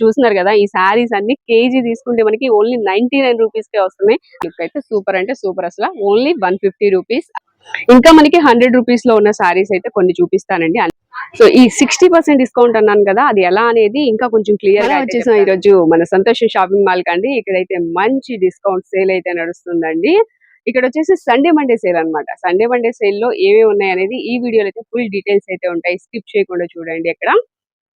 చూస్తున్నారు కదా ఈ శారీస్ అన్ని కేజీ తీసుకుంటే మనకి ఓన్లీ నైన్టీ నైన్ రూపీస్ కే వస్తున్నాయి. లుక్ అయితే సూపర్ అంటే సూపర్ అసలు. Only one fifty rupees. ఇంకా మనకి హండ్రెడ్ రూపీస్లో ఉన్న శారీస్ అయితే కొన్ని చూపిస్తానండి. సో ఈ సిక్స్టీ పర్సెంట్ డిస్కౌంట్ అన్నాను కదా అది ఎలా అనేది ఇంకా కొంచెం క్లియర్గా వచ్చేసాం ఈ రోజు మన సంతోషం షాపింగ్ మాల్ కండి ఇక్కడైతే మంచి డిస్కౌంట్ సేల్ అయితే నడుస్తుందండి. ఇక్కడ వచ్చేసి సండే మండే సేల్ అన్నమాట. సండే మండే సేల్లో ఏమేమి ఉన్నాయి అనేది ఈ వీడియోలో అయితే ఫుల్ డీటెయిల్స్ అయితే ఉంటాయి. స్కిప్ చేయకుండా చూడండి ఇక్కడ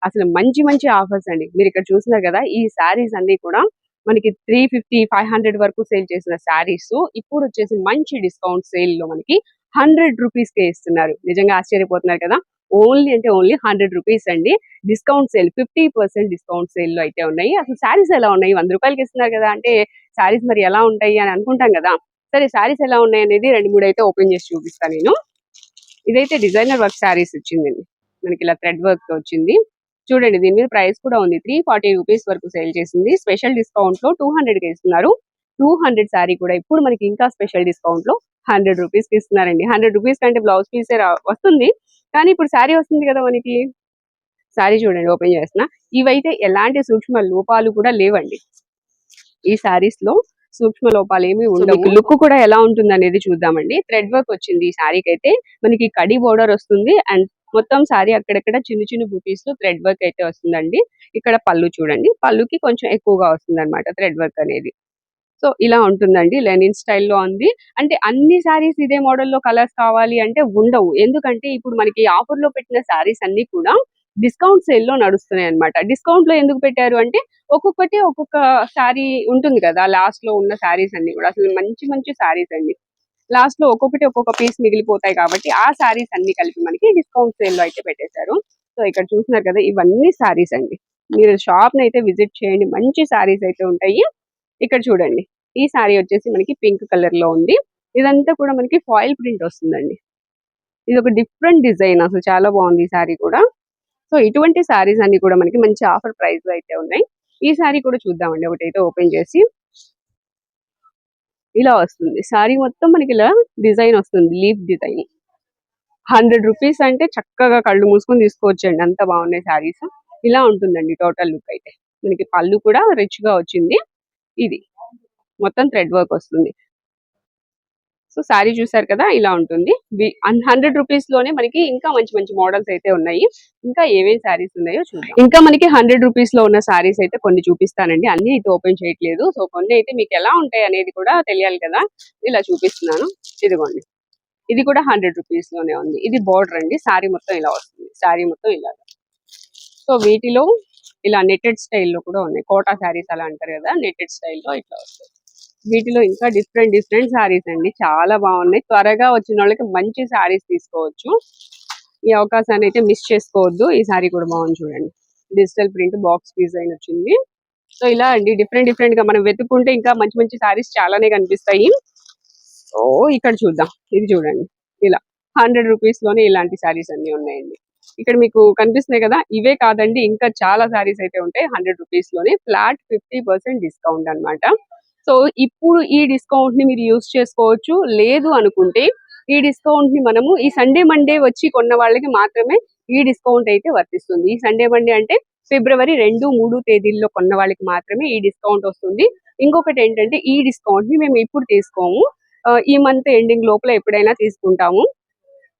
అసలు మంచి మంచి ఆఫర్స్ అండి. మీరు ఇక్కడ చూసినారు కదా ఈ శారీస్ అన్ని కూడా మనకి త్రీ ఫిఫ్టీ ఫైవ్ హండ్రెడ్ వరకు సేల్ చేసిన శారీస్. ఇప్పుడు వచ్చేసి మంచి డిస్కౌంట్ సేల్లో మనకి హండ్రెడ్ రూపీస్ కే ఇస్తున్నారు. నిజంగా ఆశ్చర్యపోతున్నారు కదా ఓన్లీ అంటే ఓన్లీ హండ్రెడ్ రూపీస్ అండి. Discount sale fifty percent discount సేల్లో అయితే ఉన్నాయి. అసలు శారీస్ ఎలా ఉన్నాయి? వంద రూపాయలకి ఇస్తున్నారు కదా అంటే శారీస్ మరి ఎలా ఉంటాయి అని అనుకుంటాం కదా. సరే శారీస్ ఎలా ఉన్నాయి అనేది రెండు మూడు అయితే ఓపెన్ చేసి చూపిస్తాను నేను. ఇదైతే డిజైనర్ వర్క్ శారీస్ వచ్చిందండి. మనకి ఇలా థ్రెడ్ వర్క్ వచ్చింది. చూడండి దీని మీద ప్రైస్ కూడా ఉంది. త్రీ ఫార్టీ రూపీస్ వరకు సేల్ చేసింది. స్పెషల్ డిస్కౌంట్లో టూ హండ్రెడ్కి ఇస్తున్నారు. టూ హండ్రెడ్ శారీ కూడా ఇప్పుడు మనకి ఇంకా స్పెషల్ డిస్కౌంట్లో హండ్రెడ్ రూపీస్కి ఇస్తున్నారండి. హండ్రెడ్ రూపీస్ కంటే బ్లౌజ్ పీసే వస్తుంది. కానీ ఇప్పుడు శారీ వస్తుంది కదా మనకి. శారీ చూడండి ఓపెన్ చేస్తున్నా. ఇవైతే ఎలాంటి సూక్ష్మ లోపాలు కూడా లేవండి. ఈ శారీస్లో సూక్ష్మ లోపాలు ఏమి ఉండవు. లుక్ కూడా ఎలా ఉంటుంది అనేది చూద్దామండి. థ్రెడ్ వర్క్ వచ్చింది ఈ శారీకి అయితే మనకి కడి బోర్డర్ వస్తుంది. అండ్ మొత్తం సారీ అక్కడక్కడ చిన్న చిన్న బూటీస్లో థ్రెడ్ వర్క్ అయితే వస్తుందండి. ఇక్కడ పళ్ళు చూడండి. పళ్ళుకి కొంచెం ఎక్కువగా వస్తుంది అనమాట థ్రెడ్ వర్క్ అనేది. సో ఇలా ఉంటుందండి. లెనిన్ స్టైల్లో ఉంది. అంటే అన్ని శారీస్ ఇదే మోడల్లో కలర్స్ కావాలి అంటే ఉండవు. ఎందుకంటే ఇప్పుడు మనకి ఆఫర్లో పెట్టిన శారీస్ అన్ని కూడా డిస్కౌంట్ సేల్లో నడుస్తున్నాయి అనమాట డిస్కౌంట్లో ఎందుకు పెట్టారు అంటే ఒక్కొక్కటి ఒక్కొక్క శారీ ఉంటుంది కదా లాస్ట్లో ఉన్న శారీస్ అన్ని కూడా. అసలు మంచి మంచి శారీస్ అండి. లాస్ట్లో ఒక్కొక్కటి ఒక్కొక్క పీస్ మిగిలిపోతాయి కాబట్టి ఆ శారీస్ అన్ని కలిపి మనకి డిస్కౌంట్ సేల్లో అయితే పెట్టేశారు. సో ఇక్కడ చూస్తున్నారు కదా ఇవన్నీ శారీస్ అండి. మీరు షాప్ని అయితే విజిట్ చేయండి. మంచి శారీస్ అయితే ఉంటాయి. ఇక్కడ చూడండి. ఈ శారీ వచ్చేసి మనకి పింక్ కలర్లో ఉంది. ఇదంతా కూడా మనకి ఫాయిల్ ప్రింట్ వస్తుందండి. ఇది ఒక డిఫరెంట్ డిజైన్ అసలు. చాలా బాగుంది ఈ శారీ కూడా. సో ఇటువంటి శారీస్ అన్ని కూడా మనకి మంచి ఆఫర్ ప్రైస్లో అయితే ఉన్నాయి. ఈ శారీ కూడా చూద్దామండి. ఒకటైతే ఓపెన్ చేసి. ఇలా వస్తుంది. శారీ మొత్తం మనకి ఇలా డిజైన్ వస్తుంది. Leaf design. హండ్రెడ్ రూపీస్ అంటే చక్కగా కళ్ళు మూసుకొని తీసుకోవచ్చండి. అంత బాగున్నాయి శారీస్ ఇలా ఉంటుందండి టోటల్ లుక్ అయితే. మనకి పళ్ళు కూడా రిచ్గా వచ్చింది. ఇది మొత్తం థ్రెడ్ వర్క్ వస్తుంది. సో శారీ చూసారు కదా ఇలా ఉంటుంది. హండ్రెడ్ రూపీస్లోనే మనకి ఇంకా మంచి మంచి మోడల్స్ అయితే ఉన్నాయి. ఇంకా ఏమేమి శారీస్ ఉన్నాయో చూద్దాం. ఇంకా మనకి హండ్రెడ్ రూపీస్లో ఉన్న శారీస్ అయితే కొన్ని చూపిస్తానండి. అన్ని అయితే ఓపెన్ చేయట్లేదు. సో కొన్ని అయితే మీకు ఎలా ఉంటాయి అనేది కూడా తెలియాలి కదా. ఇలా చూపిస్తున్నాను. ఇదిగోండి. ఇది కూడా హండ్రెడ్ రూపీస్లోనే ఉంది. ఇది బోర్డర్ అండి. శారీ మొత్తం ఇలా వస్తుంది. శారీ మొత్తం ఇలా సో వీటిలో ఇలా నెట్టెడ్ స్టైల్లో కూడా ఉన్నాయి. కోటా శారీస్ అలా అంటారు కదా నెట్టెడ్ స్టైల్లో ఇట్లా వస్తాయి వీటిలో ఇంకా డిఫరెంట్ డిఫరెంట్ శారీస్ అండి. చాలా బాగున్నాయి. త్వరగా వచ్చిన వాళ్ళకి మంచి శారీస్ తీసుకోవచ్చు. ఈ అవకాశాన్ని అయితే మిస్ చేసుకోవద్దు. ఈ శారీ కూడా బాగుంది చూడండి. డిజిటల్ ప్రింట్ బాక్స్ డిజైన్ వచ్చింది. సో ఇలా అండి. డిఫరెంట్ డిఫరెంట్గా మనం వెతుక్కుంటే ఇంకా మంచి మంచి శారీస్ చాలానే కనిపిస్తాయి. సో ఇక్కడ చూద్దాం. ఇది చూడండి. ఇలా హండ్రెడ్ రూపీస్లోనే ఇలాంటి శారీస్ అన్ని ఉన్నాయండి. ఇక్కడ మీకు కనిపిస్తున్నాయి కదా. ఇవే కాదండి. ఇంకా చాలా శారీస్ అయితే ఉంటాయి. హండ్రెడ్ రూపీస్లోనే. ఫ్లాట్ ఫిఫ్టీ పర్సెంట్ డిస్కౌంట్ అనమాట సో ఇప్పుడు ఈ డిస్కౌంట్ని మీరు యూస్ చేసుకోవచ్చు. లేదు అనుకుంటే ఈ డిస్కౌంట్ని మనము ఈ సండే మండే వచ్చి కొన్న వాళ్ళకి మాత్రమే ఈ డిస్కౌంట్ అయితే వర్తిస్తుంది. ఈ సండే మండే అంటే ఫిబ్రవరి రెండు మూడు తేదీల్లో కొన్న వాళ్ళకి మాత్రమే ఈ డిస్కౌంట్ వస్తుంది. ఇంకొకటి ఏంటంటే ఈ డిస్కౌంట్ని మేము ఇప్పుడు తీసుకోము. ఈ మంత్ ఎండింగ్ లోపల ఎప్పుడైనా తీసుకుంటాము.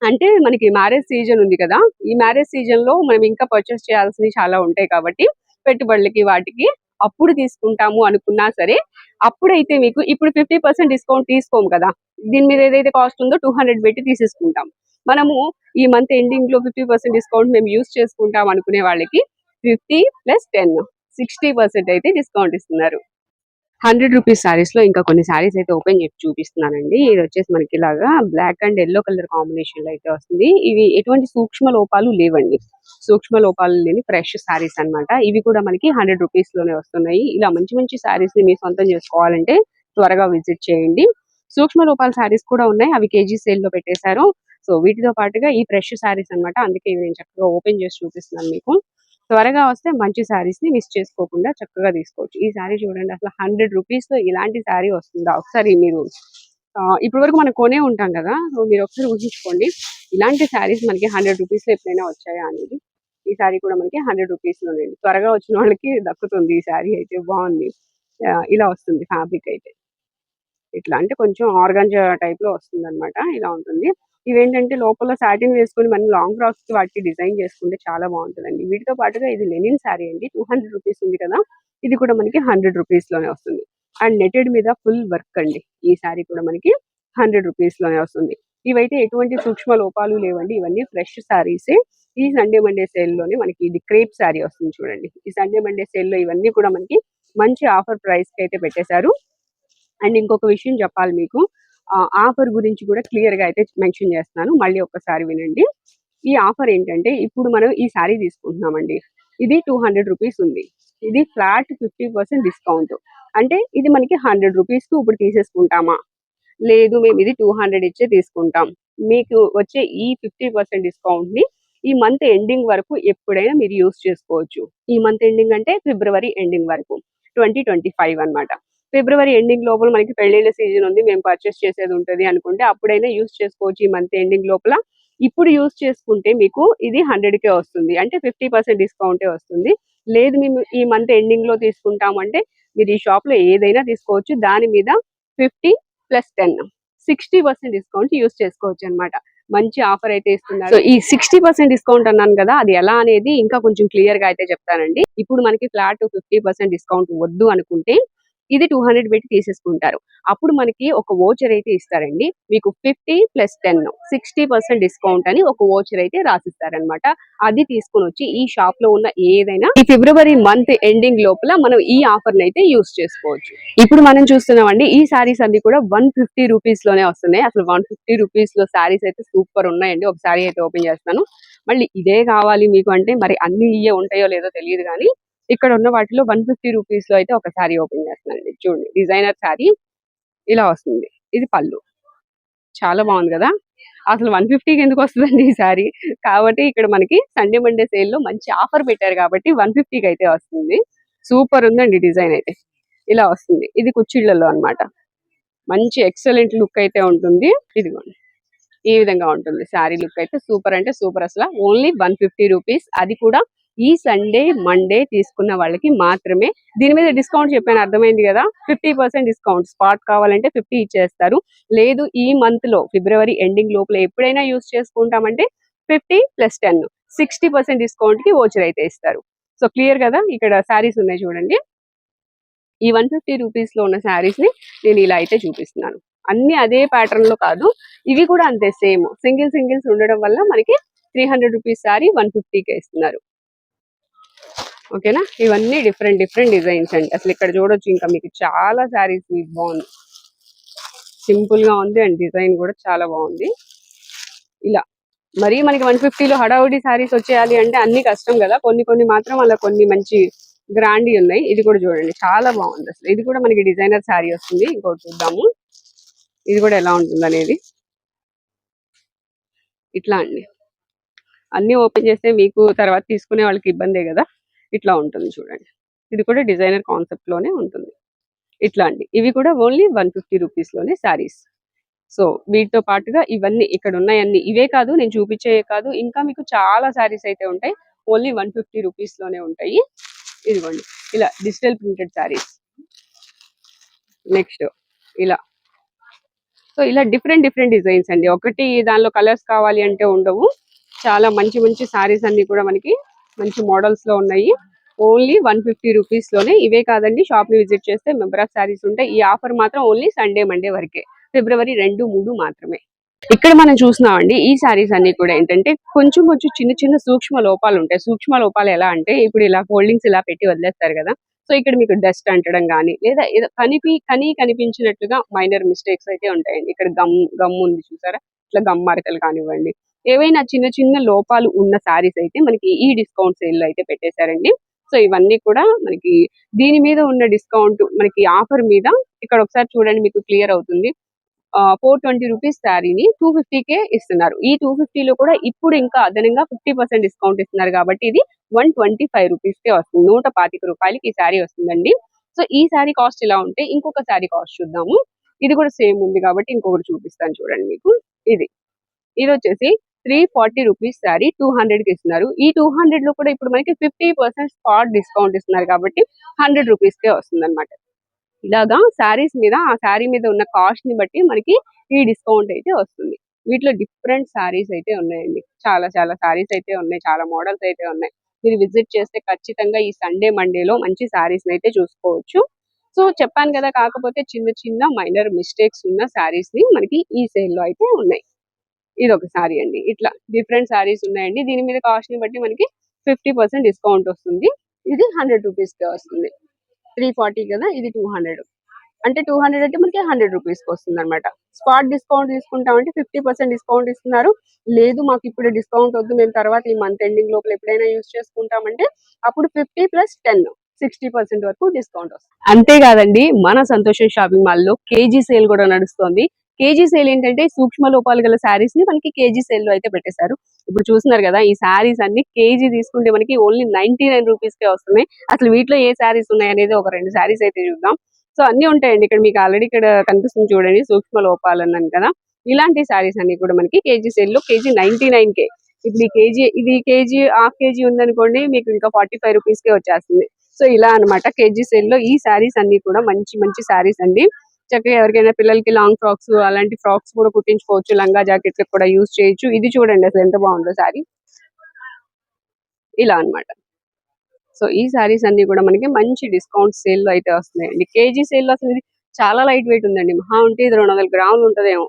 అంటే మనకి మ్యారేజ్ సీజన్ ఉంది కదా ఈ మ్యారేజ్ సీజన్లో మనం ఇంకా పర్చేస్ చేయాల్సినవి చాలా ఉంటాయి కాబట్టి పెట్టుబడులకి వాటికి అప్పుడు తీసుకుంటాము అనుకున్నా సరే అప్పుడైతే మీకు ఇప్పుడు ఫిఫ్టీ పర్సెంట్ డిస్కౌంట్ తీసుకోము కదా. దీని మీద ఏదైతే కాస్ట్ ఉందో టూ హండ్రెడ్ పెట్టి తీసేసుకుంటాం. మనము ఈ మంత్ ఎండింగ్లో ఫిఫ్టీ పర్సెంట్ డిస్కౌంట్ మేము యూస్ చేసుకుంటాం అనుకునే వాళ్ళకి fifty plus ten sixty percent అయితే డిస్కౌంట్ ఇస్తున్నారు. హండ్రెడ్ రూపీస్ సారీస్లో ఇంకా కొన్ని సారీస్ అయితే ఓపెన్ చేసి చూపిస్తున్నానండి. ఇది వచ్చేసి మనకి ఇలాగా బ్లాక్ అండ్ ఎల్లో కలర్ కాంబినేషన్లో అయితే వస్తుంది. ఇవి ఎటువంటి సూక్ష్మ లోపాలు లేవండి. సూక్ష్మ లోపాలు లేని ఫ్రెష్ సారీస్ అన్నమాట. ఇవి కూడా మనకి హండ్రెడ్ రూపీస్లోనే వస్తున్నాయి. ఇలా మంచి మంచి సారీస్ని మీ సొంతం చేసుకోవాలంటే త్వరగా విజిట్ చేయండి. సూక్ష్మ లోపాల సారీస్ కూడా ఉన్నాయి. అవి కేజీ సేల్లో పెట్టేశారు. సో వీటితో పాటుగా ఈ ఫ్రెష్ సారీస్ అన్నమాట. అందుకే ఇవి నేను చక్కగా ఓపెన్ చేసి చూపిస్తున్నాను మీకు. త్వరగా వస్తే మంచి శారీస్ని మిస్ చేసుకోకుండా చక్కగా తీసుకోవచ్చు. ఈ శారీ చూడండి అసలు హండ్రెడ్ రూపీస్లో ఇలాంటి శారీ వస్తుందా? ఒకసారి మీరు ఇప్పటి వరకు మనం కొనే ఉంటాం కదా సో మీరు ఒకసారి ఊహించుకోండి. ఇలాంటి శారీస్ మనకి హండ్రెడ్ రూపీస్లో ఎప్పుడైనా వచ్చాయా అనేది? ఈ శారీ కూడా మనకి హండ్రెడ్ రూపీస్ లోనండి త్వరగా వచ్చిన వాళ్ళకి దక్కుతుంది ఈ శారీ అయితే బాగుంది. ఇలా వస్తుంది ఫ్యాబ్రిక్ అయితే. ఇట్లా అంటే కొంచెం ఆర్గంజా టైప్లో వస్తుంది అనమాట ఇలా ఉంటుంది. ఇవేంటంటే లోపల సాటిన్ వేసుకొని మనం లాంగ్ ఫ్రాక్స్కి వాటికి డిజైన్ చేసుకుంటే చాలా బాగుంటుందండి. వీటితో పాటుగా ఇది లెనిన్ శారీ అండి. టూ హండ్రెడ్ రూపీస్ ఉంది కదా ఇది కూడా మనకి హండ్రెడ్ రూపీస్లోనే వస్తుంది. అండ్ నెటెడ్ మీద ఫుల్ వర్క్ అండి. ఈ శారీ కూడా మనకి హండ్రెడ్ రూపీస్లోనే వస్తుంది. ఇవైతే ఎటువంటి సూక్ష్మ లోపాలు లేవండి. ఇవన్నీ ఫ్రెష్ శారీసే ఈ సండే మండే సేల్లోనే మనకి ఇది క్రేప్ శారీ వస్తుంది చూడండి. ఈ సండే మండే సేల్లో ఇవన్నీ కూడా మనకి మంచి ఆఫర్ ప్రైస్కి అయితే పెట్టేశారు. అండ్ ఇంకొక విషయం చెప్పాలి మీకు. ఆఫర్ గురించి కూడా క్లియర్గా అయితే మెన్షన్ చేస్తున్నాను. మళ్ళీ ఒక్కసారి వినండి. ఈ ఆఫర్ ఏంటంటే ఇప్పుడు మనం ఈ శారీ తీసుకుంటున్నామండి. ఇది టూ హండ్రెడ్ రూపీస్ ఉంది. ఇది ఫ్లాట్ ఫిఫ్టీ పర్సెంట్ డిస్కౌంట్. అంటే ఇది మనకి హండ్రెడ్ రూపీస్కు ఇప్పుడు తీసేసుకుంటామా? లేదు మేము ఇది టూ హండ్రెడ్ ఇచ్చే తీసుకుంటాం. మీకు వచ్చే ఈ ఫిఫ్టీ పర్సెంట్ డిస్కౌంట్ని ఈ మంత్ ఎండింగ్ వరకు ఎప్పుడైనా మీరు యూస్ చేసుకోవచ్చు. ఈ మంత్ ఎండింగ్ అంటే ఫిబ్రవరి ఎండింగ్ వరకు. ట్వంటీ ట్వంటీ ఫైవ్ అనమాట ఫిబ్రవరి ఎండింగ్ లోపల మనకి పెళ్ళిళ్ళ సీజన్ ఉంది మేము పర్చేస్ చేసేది ఉంటుంది అనుకుంటే అప్పుడైనా యూస్ చేసుకోవచ్చు ఈ మంత్ ఎండింగ్ లోపల. ఇప్పుడు యూస్ చేసుకుంటే మీకు ఇది హండ్రెడ్ కే వస్తుంది. అంటే ఫిఫ్టీ పర్సెంట్ డిస్కౌంటే వస్తుంది. లేదు మేము ఈ మంత్ ఎండింగ్లో తీసుకుంటామంటే మీరు ఈ షాప్లో ఏదైనా తీసుకోవచ్చు. దాని మీద fifty plus ten sixty percent discount use చేసుకోవచ్చు అన్నమాట. మంచి ఆఫర్ అయితే ఇస్తున్నారు. సో ఈ సిక్స్టీ పర్సెంట్ డిస్కౌంట్ అన్నాను కదా అది ఎలా అనేది ఇంకా కొంచెం క్లియర్గా అయితే చెప్తానండి. ఇప్పుడు మనకి ఫ్లాట్ ఫిఫ్టీ పర్సెంట్ డిస్కౌంట్ వద్దు అనుకుంటే ఇది టూ హండ్రెడ్ పెట్టి తీసేసుకుంటారు. అప్పుడు మనకి ఒక ఓచర్ అయితే ఇస్తారండి. మీకు fifty plus ten sixty percent discount అని ఒక ఓచర్ అయితే రాసిస్తారనమాట అది తీసుకుని వచ్చి ఈ షాప్లో ఉన్న ఏదైనా ఈ ఫిబ్రవరి మంత్ ఎండింగ్ లోపల మనం ఈ ఆఫర్ అయితే యూస్ చేసుకోవచ్చు. ఇప్పుడు మనం చూస్తున్నామండి ఈ సారీస్ అన్ని కూడా వన్ ఫిఫ్టీ రూపీస్లోనే వస్తున్నాయి. అసలు వన్ ఫిఫ్టీ రూపీస్లో సారీస్ అయితే సూపర్ ఉన్నాయండి. ఒక సారీ అయితే ఓపెన్ చేస్తాను మళ్ళీ ఇదే కావాలి మీకు అంటే మరి అన్ని ఇయే ఉంటాయో లేదో తెలియదు కానీ ఇక్కడ ఉన్న వాటిలో వన్ ఫిఫ్టీ రూపీస్లో అయితే ఒక శారీ ఓపెన్ చేస్తున్నానండి. చూడండి డిజైనర్ సారీ ఇలా వస్తుంది. ఇది పళ్ళు. చాలా బాగుంది కదా? అసలు వన్ ఫిఫ్టీకి ఎందుకు వస్తుందండి ఈ సారీ కాబట్టి ఇక్కడ మనకి సండే మండే సేల్లో మంచి ఆఫర్ పెట్టారు కాబట్టి వన్ ఫిఫ్టీకి అయితే వస్తుంది. సూపర్ ఉందండి డిజైన్ అయితే. ఇలా వస్తుంది. ఇది కుచ్చిళ్ళలో అన్నమాట. మంచి ఎక్సలెంట్ లుక్ అయితే ఉంటుంది. ఇదిగోండి. ఈ విధంగా ఉంటుంది. శారీ లుక్ అయితే సూపర్ అంటే సూపర్ అసలు. Only one fifty rupees. అది కూడా ఈ సండే మండే తీసుకున్న వాళ్ళకి మాత్రమే దీని మీద డిస్కౌంట్ చెప్పాను అర్థమైంది కదా? ఫిఫ్టీ పర్సెంట్ డిస్కౌంట్ స్పాట్ కావాలంటే ఫిఫ్టీ ఇచ్చేస్తారు. లేదు ఈ మంత్లో ఫిబ్రవరి ఎండింగ్ లోపల ఎప్పుడైనా use చేసుకుంటామంటే fifty plus ten sixty percent డిస్కౌంట్కి voucher అయితే ఇస్తారు. సో క్లియర్ కదా? ఇక్కడ శారీస్ ఉన్నాయి చూడండి. ఈ వన్ ఫిఫ్టీ రూపీస్లో ఉన్న శారీస్ని నేను ఇలా అయితే చూపిస్తున్నాను. అన్ని అదే ప్యాటర్న్లో కాదు ఇవి కూడా అంతే సేమ్ సింగిల్ సింగిల్స్ ఉండడం వల్ల మనకి three hundred rupees sari one fifty K ఇస్తున్నారు. ఓకేనా? ఇవన్నీ డిఫరెంట్ డిఫరెంట్ డిజైన్స్ అండి. అసలు ఇక్కడ చూడొచ్చు ఇంకా మీకు చాలా శారీస్ బాగుంది. సింపుల్గా ఉంది అండ్ డిజైన్ కూడా చాలా బాగుంది. ఇలా. మరి మనకి వన్ ఫిఫ్టీలో హడావుడి శారీస్ వచ్చేయాలి అంటే అన్ని కష్టం కదా. కొన్ని కొన్ని మాత్రం అలా కొన్ని మంచి గ్రాండ్ ఉన్నాయి. ఇది కూడా చూడండి. చాలా బాగుంది అసలు. ఇది కూడా మనకి డిజైనర్ శారీ వస్తుంది. ఇంకోటి చూద్దాము. ఇది కూడా ఎలా ఉంటుంది అనేది. ఇట్లా అండి. అన్ని ఓపెన్ చేస్తే మీకు తర్వాత తీసుకునే వాళ్ళకి ఇబ్బందే కదా. ఇట్లా ఉంటుంది చూడండి. ఇది కూడా డిజైనర్ కాన్సెప్ట్లోనే ఉంటుంది. ఇట్లా అండి ఇవి కూడా ఓన్లీ వన్ ఫిఫ్టీ రూపీస్లోనే శారీస్. సో వీటితో పాటుగా ఇవన్నీ ఇక్కడ ఉన్నాయన్ని. ఇవే కాదు నేను చూపించే కాదు. ఇంకా మీకు చాలా శారీస్ అయితే ఉంటాయి. ఓన్లీ వన్ ఫిఫ్టీ రూపీస్లోనే ఉంటాయి. ఇదిగోండి. ఇలా డిజిటల్ ప్రింటెడ్ శారీస్. నెక్స్ట్ ఇలా. సో ఇలా డిఫరెంట్ డిఫరెంట్ డిజైన్స్ అండి. ఒకటి దానిలో కలర్స్ కావాలి అంటే ఉండవు. చాలా మంచి మంచి శారీస్ అన్ని కూడా మనకి మంచి మోడల్స్లో ఉన్నాయి. ఓన్లీ వన్ ఫిఫ్టీ రూపీస్లోనే ఇవే కాదండి షాప్ని విజిట్ చేస్తే మెంబర్ ఆఫ్ శారీస్ ఉంటాయి. ఈ ఆఫర్ మాత్రం ఓన్లీ సండే మండే వరకే. ఫిబ్రవరి రెండు మూడు మాత్రమే. ఇక్కడ మనం చూసినామండి ఈ శారీస్ అన్ని కూడా ఏంటంటే కొంచెం కొంచెం చిన్న చిన్న సూక్ష్మ లోపాలు ఉంటాయి. సూక్ష్మ లోపాలు ఎలా అంటే ఇప్పుడు ఇలా ఫోల్డింగ్స్ ఇలా పెట్టి వదిలేస్తారు కదా. సో ఇక్కడ మీకు డస్ట్ అంటడం కానీ లేదా ఏదో కనిపి కని కనిపించినట్లుగా మైనర్ మిస్టేక్స్ అయితే ఉంటాయండి. ఇక్కడ గమ్ గమ్ ఉంది చూసారా? ఇట్లా గమ్ మార్కలు కానివ్వండి. ఏవైనా చిన్న చిన్న లోపాలు ఉన్న శారీస్ అయితే మనకి ఈ డిస్కౌంట్ సేల్లో అయితే పెట్టేశారండి. సో ఇవన్నీ కూడా మనకి దీని మీద ఉన్న డిస్కౌంట్ మనకి ఆఫర్ మీద ఇక్కడ ఒకసారి చూడండి మీకు క్లియర్ అవుతుంది. ఫోర్ ట్వంటీ రూపీస్ శారీని టూ ఫిఫ్టీకే ఇస్తున్నారు. ఈ టూ లో కూడా ఇప్పుడు ఇంకా అదనంగా ఫిఫ్టీ పర్సెంట్ డిస్కౌంట్ ఇస్తున్నారు కాబట్టి ఇది వన్ ట్వంటీ ఫైవ్ రూపీస్కే వస్తుంది. నూట పాతిక రూపాయలకి ఈ శారీ వస్తుందండి. సో ఈ శారీ కాస్ట్ ఇలా ఉంటే ఇంకొక శారీ కాస్ట్ చూద్దాము. ఇది కూడా సేమ్ ఉంది కాబట్టి ఇంకొకటి చూపిస్తాను చూడండి మీకు. ఇది. ఇది వచ్చేసి three forty rupees sari two హండ్రెడ్కి ఇస్తున్నారు. ఈ టూ హండ్రెడ్లో కూడా ఇప్పుడు మనకి ఫిఫ్టీ పర్సెంట్ స్పాట్ డిస్కౌంట్ ఇస్తున్నారు కాబట్టి హండ్రెడ్ రూపీస్కే వస్తుంది అనమాట ఇలాగా శారీస్ మీద ఆ శారీ మీద ఉన్న కాస్ట్ని బట్టి మనకి ఈ డిస్కౌంట్ అయితే వస్తుంది. వీటిలో డిఫరెంట్ శారీస్ అయితే ఉన్నాయండి. చాలా చాలా శారీస్ అయితే ఉన్నాయి. చాలా మోడల్స్ అయితే ఉన్నాయి. మీరు విజిట్ చేస్తే ఖచ్చితంగా ఈ సండే మండేలో మంచి శారీస్ అయితే చూసుకోవచ్చు. సో చెప్పాను కదా కాకపోతే చిన్న చిన్న మైనర్ మిస్టేక్స్ ఉన్న శారీస్ని మనకి ఈ సేల్లో అయితే ఉన్నాయి. ఇది ఒక సారీ అండి. ఇట్లా డిఫరెంట్ శారీస్ ఉన్నాయండి. దీని మీద కాస్ట్ని బట్టి మనకి ఫిఫ్టీ పర్సెంట్ డిస్కౌంట్ వస్తుంది. ఇది హండ్రెడ్ రూపీస్కి వస్తుంది. త్రీ ఫార్టీ కదా ఇది టూ హండ్రెడ్. అంటే టూ హండ్రెడ్ అంటే మనకి హండ్రెడ్ రూపీస్కి వస్తుంది అనమాట స్పాట్ డిస్కౌంట్ తీసుకుంటామంటే ఫిఫ్టీ పర్సెంట్ డిస్కౌంట్ ఇస్తున్నారు. లేదు మాకు ఇప్పుడు డిస్కౌంట్ వద్దు. మేము తర్వాత ఈ మంత్ ఎండింగ్ లోపల ఎప్పుడైనా యూస్ చేసుకుంటామంటే అప్పుడు fifty plus ten sixty percent వరకు డిస్కౌంట్ వస్తుంది. అంతేకాదండి మన సంతోషం షాపింగ్ మాల్లో కేజీ సేల్ కూడా నడుస్తుంది. కేజీ సేల్ ఏంటంటే సూక్ష్మ లోపాలు గల శారీస్ని మనకి కేజీ సేల్లో అయితే పెట్టేశారు. ఇప్పుడు చూస్తున్నారు కదా ఈ శారీస్ అన్ని కేజీ తీసుకుంటే మనకి ఓన్లీ నైన్టీ నైన్ రూపీస్ కే వస్తున్నాయి. అసలు వీటిలో ఏ శారీస్ ఉన్నాయి అనేది ఒక రెండు శారీస్ అయితే చూద్దాం. సో అన్ని ఉంటాయండి. ఇక్కడ మీకు ఆల్రెడీ ఇక్కడ కనిపిస్తుంది చూడండి సూక్ష్మ లోపాలు అన్నాను కదా. ఇలాంటి శారీస్ అన్ని కూడా మనకి కేజీ సేల్లో కేజీ నైన్టీ నైన్ కే. ఇప్పుడు ఈ కేజీ ఇది కేజీ హాఫ్ కేజీ ఉందనుకోండి మీకు ఇంకా ఫార్టీ ఫైవ్ రూపీస్ కే వచ్చేస్తుంది. సో ఇలా అన్నమాట కేజీ సేల్లో ఈ శారీస్ అన్ని కూడా మంచి మంచి శారీస్ అండి. చక్కగా ఎవరికైనా పిల్లలకి లాంగ్ ఫ్రాక్స్ అలాంటి ఫ్రాక్స్ కూడా కుట్టించుకోవచ్చు లంగా జాకెట్లకు కూడా యూజ్ చేయొచ్చు. ఇది చూడండి అసలు ఎంత బాగుందో శారీ. ఇలా అన్నమాట. సో ఈ శారీస్ అన్ని కూడా మనకి మంచి డిస్కౌంట్ సేల్ అయితే వస్తున్నాయండి. కేజీ సేల్ అసలు ఇది చాలా లైట్ వెయిట్ ఉందండి. మహా ఉంటే ఇది రెండు వందల గ్రాములు ఉంటుందేమో.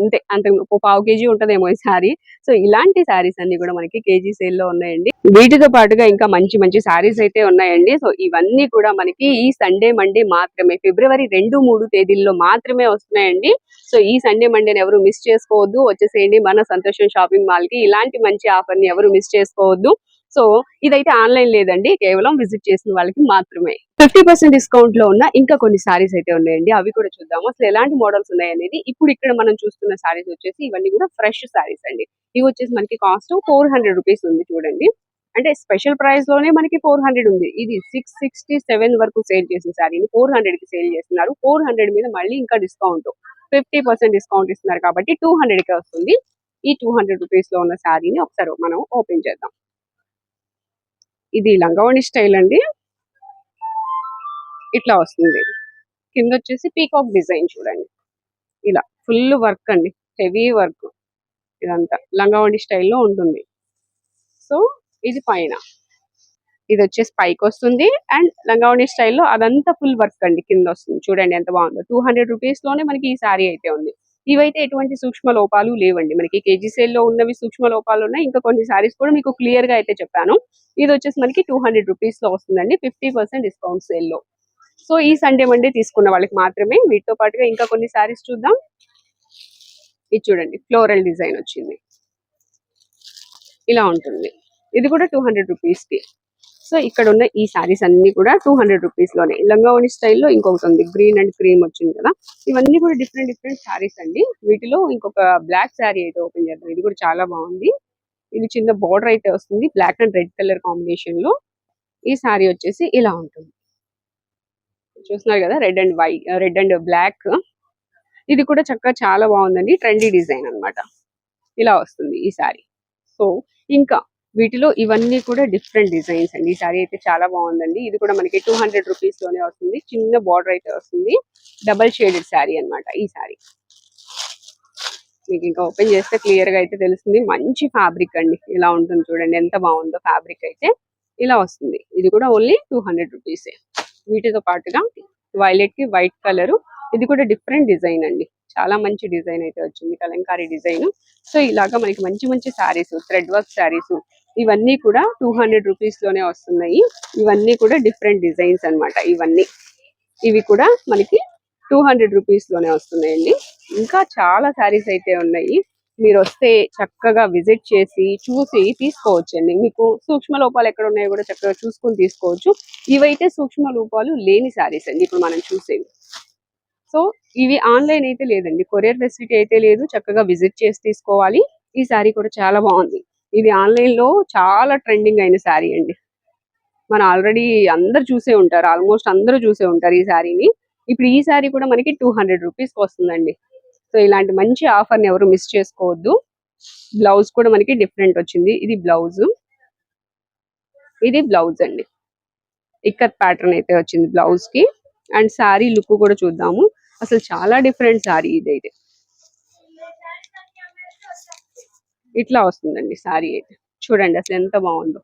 అంతే అంత పావు కేజీ ఉంటదేమో ఈ శారీ సో ఇలాంటి శారీస్ అన్ని కూడా మనకి కేజీ సేల్లో ఉన్నాయండి. వీటితో పాటుగా ఇంకా మంచి మంచి శారీస్ అయితే ఉన్నాయండి. సో ఇవన్నీ కూడా మనకి ఈ సండే మండే మాత్రమే ఫిబ్రవరి రెండు మూడు తేదీల్లో మాత్రమే వస్తున్నాయండి. సో ఈ సండే మండేని ఎవరు మిస్ చేసుకోవద్దు. వచ్చేసేయండి మన సంతోషం షాపింగ్ మాల్కి ఇలాంటి మంచి ఆఫర్ని ఎవరు మిస్ చేసుకోవద్దు. సో ఇదైతే ఆన్లైన్ లేదండి కేవలం విజిట్ చేసిన వాళ్ళకి మాత్రమే. ఫిఫ్టీ పర్సెంట్ డిస్కౌంట్లో ఉన్న ఇంకా కొన్ని సారీస్ అయితే ఉన్నాయండి అవి కూడా చూద్దాము. అసలు ఎలాంటి మోడల్స్ ఉన్నాయి అనేది ఇప్పుడు ఇక్కడ మనం చూస్తున్న సారీస్ వచ్చేసి ఇవన్నీ కూడా ఫ్రెష్ సారీస్ అండి. ఇవి వచ్చేసి మనకి కాస్ట్ ఫోర్ హండ్రెడ్ రూపీస్ ఉంది చూడండి. అంటే స్పెషల్ ప్రైస్లోనే మనకి ఫోర్ హండ్రెడ్ ఉంది. ఇది సిక్స్ సిక్స్టీ సెవెన్ వరకు సేల్ చేసిన శారీని ఫోర్ హండ్రెడ్కి సేల్ చేస్తున్నారు. ఫోర్ హండ్రెడ్ మీద మళ్ళీ ఇంకా డిస్కౌంట్. ఫిఫ్టీ పర్సెంట్ డిస్కౌంట్ ఇస్తున్నారు కాబట్టి టూ హండ్రెడ్కి వస్తుంది. ఈ టూ హండ్రెడ్ రూపీస్లో ఉన్న శారీని ఒకసారి మనం ఓపెన్ చేద్దాం. ఇది లంగవణి స్టైల్ అండి. ఇట్లా వస్తుంది. కింద వచ్చేసి పీకాక్ డిజైన్ చూడండి. ఇలా ఫుల్ వర్క్ అండి. Heavy work. ఇదంతా లంగవణి స్టైల్లో ఉంటుంది. సో ఇది పైన. ఇది వచ్చేసి పైకి వస్తుంది. అండ్ లంగావణి స్టైల్లో అదంతా ఫుల్ వర్క్ అండి. కింద వస్తుంది. చూడండి ఎంత బాగుందో. టూ హండ్రెడ్ రూపీస్లోనే మనకి ఈ సారీ అయితే ఉంది. ఇవైతే ఎటువంటి సూక్ష్మ లోపాలు లేవండి. మనకి కేజీ సేల్లో ఉన్నవి సూక్ష్మ లోపాలు ఉన్నాయి. ఇంకా కొన్ని సారీస్ కూడా మీకు క్లియర్గా అయితే చెప్పాను. ఇది వచ్చేసి మనకి టూ హండ్రెడ్ రూపీస్లో వస్తుందండి. ఫిఫ్టీ పర్సెంట్ డిస్కౌంట్ సేల్లో. సో ఈ సండే మండే తీసుకున్న వాళ్ళకి మాత్రమే వీటితో పాటుగా ఇంకా కొన్ని సారీస్ చూద్దాం. ఇది చూడండి. ఫ్లోరల్ డిజైన్ వచ్చింది. ఇలా ఉంటుంది. ఇది కూడా టూ హండ్రెడ్ రూపీస్కి. సో ఇక్కడ ఉన్న ఈ సారీస్ అన్ని కూడా టూ హండ్రెడ్ రూపీస్లోనే. లంగావణి స్టైల్లో ఇంకొకటి ఉంది గ్రీన్ అండ్ క్రీమ్ వచ్చింది కదా. ఇవన్నీ కూడా డిఫరెంట్ డిఫరెంట్ సారీస్ అండి. వీటిలో ఇంకొక బ్లాక్ శారీ అయితే ఓపెన్ చేద్దాం. ఇది కూడా చాలా బాగుంది. ఇది చిన్న బార్డర్ అయితే వస్తుంది బ్లాక్ అండ్ రెడ్ కలర్ కాంబినేషన్లో. ఈ సారీ వచ్చేసి ఇలా ఉంటుంది. చూస్తున్నారు కదా red and white red and black. ఇది కూడా చక్కగా చాలా బాగుందండి ట్రెండీ డిజైన్ అన్నమాట. ఇలా వస్తుంది ఈ సారీ సో ఇంకా వీటిలో ఇవన్నీ కూడా డిఫరెంట్ డిజైన్స్ అండి. ఈ సారీ అయితే చాలా బాగుందండి. ఇది కూడా మనకి టూ హండ్రెడ్ రూపీస్లోనే వస్తుంది. చిన్న బార్డర్ అయితే వస్తుంది. డబల్ షేడెడ్ శారీ అన్నమాట ఈ సారీ మీకు ఇంకా ఓపెన్ చేస్తే క్లియర్గా అయితే తెలుస్తుంది. మంచి ఫ్యాబ్రిక్ అండి. ఇలా ఉంటుంది చూడండి. ఎంత బాగుందో ఫ్యాబ్రిక్ అయితే ఇలా వస్తుంది. ఇది కూడా ఓన్లీ టూ హండ్రెడ్ రూపీసే వీటితో పాటుగా వైలెట్కి వైట్ కలర్ ఇది కూడా డిఫరెంట్ డిజైన్ అండి. చాలా మంచి డిజైన్ అయితే వచ్చింది. కలంకారీ డిజైన్ సో ఇలాగా మనకి మంచి మంచి శారీస్ థ్రెడ్ వర్క్ శారీస్ ఇవన్నీ కూడా టూ హండ్రెడ్ రూపీస్లోనే వస్తున్నాయి. ఇవన్నీ కూడా డిఫరెంట్ డిజైన్స్ అన్నమాట ఇవన్నీ. ఇవి కూడా మనకి టూ హండ్రెడ్ రూపీస్లోనే వస్తున్నాయండి. ఇంకా చాలా శారీస్ అయితే ఉన్నాయి. మీరు వస్తే చక్కగా విజిట్ చేసి చూసి తీసుకోవచ్చండి. మీకు సూక్ష్మ లోపాలు ఎక్కడ ఉన్నాయో కూడా చక్కగా చూసుకొని తీసుకోవచ్చు. ఇవైతే సూక్ష్మ లోపాలు లేని శారీస్ అండి ఇప్పుడు మనం చూసేవి సో ఇవి ఆన్లైన్ అయితే లేదండి. కొరియర్ ఫెసిలిటీ అయితే లేదు. చక్కగా విజిట్ చేసి తీసుకోవాలి. ఈ శారీ కూడా చాలా బాగుంది. ఇది ఆన్లైన్లో చాలా ట్రెండింగ్ అయిన శారీ అండి. మనం ఆల్రెడీ అందరు చూసే ఉంటారు ఆల్మోస్ట్ అందరూ చూసే ఉంటారు ఈ శారీని. ఇప్పుడు ఈ శారీ కూడా మనకి టూ హండ్రెడ్ రూపీస్ వస్తుందండి. సో ఇలాంటి మంచి ఆఫర్ని ఎవరు మిస్ చేసుకోవద్దు. బ్లౌజ్ కూడా మనకి డిఫరెంట్ వచ్చింది. ఇది బ్లౌజ్. ఇది బ్లౌజ్ అండి. ఇక్కత్ ప్యాటర్న్ అయితే వచ్చింది బ్లౌజ్కి అండ్ శారీ లుక్ కూడా చూద్దాము. అసలు చాలా డిఫరెంట్ శారీ ఇదైతే. ఇట్లా వస్తుందండి శారీ అయితే. చూడండి అసలు ఎంత బాగుందో.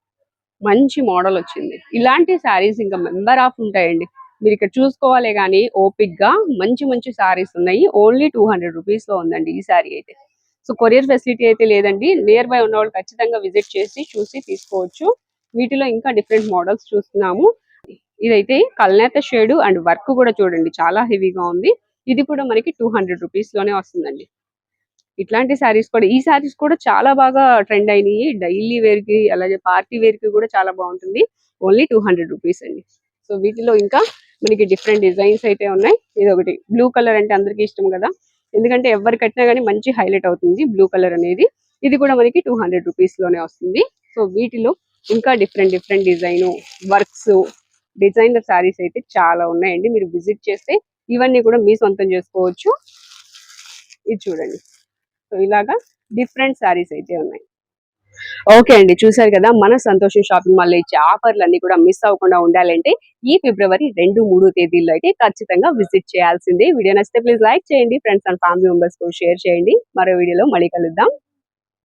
మంచి మోడల్ వచ్చింది. ఇలాంటి శారీస్ ఇంకా మెంబర్ ఆఫ్ ఉంటాయండి. మీరు ఇక్కడ చూసుకోవాలి కానీ ఓపిక్గా మంచి మంచి శారీస్ ఉన్నాయి. ఓన్లీ టూ హండ్రెడ్ రూపీస్లో ఉందండి ఈ శారీ అయితే. సో కొరియర్ ఫెసిలిటీ అయితే లేదండి. నియర్ బై ఉన్న వాళ్ళు ఖచ్చితంగా విజిట్ చేసి చూసి తీసుకోవచ్చు. వీటిలో ఇంకా డిఫరెంట్ మోడల్స్ చూస్తున్నాము. ఇదైతే కల్నేత షేడ్ అండ్ వర్క్ కూడా చూడండి. చాలా హెవీగా ఉంది. ఇది కూడా మనకి టూ హండ్రెడ్ రూపీస్లోనే వస్తుందండి. ఇట్లాంటి శారీస్ కూడా ఈ శారీస్ కూడా చాలా బాగా ట్రెండ్ అయినాయి. డైలీ వేర్కి అలాగే పార్టీ వేర్కి కూడా చాలా బాగుంటుంది. ఓన్లీ టూ హండ్రెడ్ రూపీస్ అండి. సో వీటిలో ఇంకా మనకి డిఫరెంట్ డిజైన్స్ అయితే ఉన్నాయి. ఇది ఒకటి బ్లూ కలర్ అంటే అందరికీ ఇష్టం కదా. ఎందుకంటే ఎవరు కట్టినా కానీ మంచి హైలైట్ అవుతుంది బ్లూ కలర్ అనేది. ఇది కూడా మనకి టూ హండ్రెడ్ రూపీస్లోనే వస్తుంది. సో వీటిలో ఇంకా different different design works design saris అయితే చాలా ఉన్నాయండి. మీరు విజిట్ చేస్తే ఇవన్నీ కూడా మీ సొంతం చేసుకోవచ్చు. ఇది చూడండి. సో ఇలాగా డిఫరెంట్ శారీస్ అయితే ఉన్నాయి. ఓకే అండి. చూసారు కదా మన సంతోషం షాపింగ్ మాల్ ఇచ్చే ఆఫర్లు అన్ని కూడా మిస్ అవ్వకుండా ఉండాలంటే ఈ ఫిబ్రవరి రెండు మూడు తేదీల్లో అయితే ఖచ్చితంగా విజిట్ చేయాల్సిందే. వీడియో నచ్చితే ప్లీజ్ లైక్ చేయండి. ఫ్రెండ్స్ అండ్ ఫ్యామిలీ మెంబర్స్ కూడా షేర్ చేయండి. మరో వీడియోలో మళ్ళీ కలుద్దాం.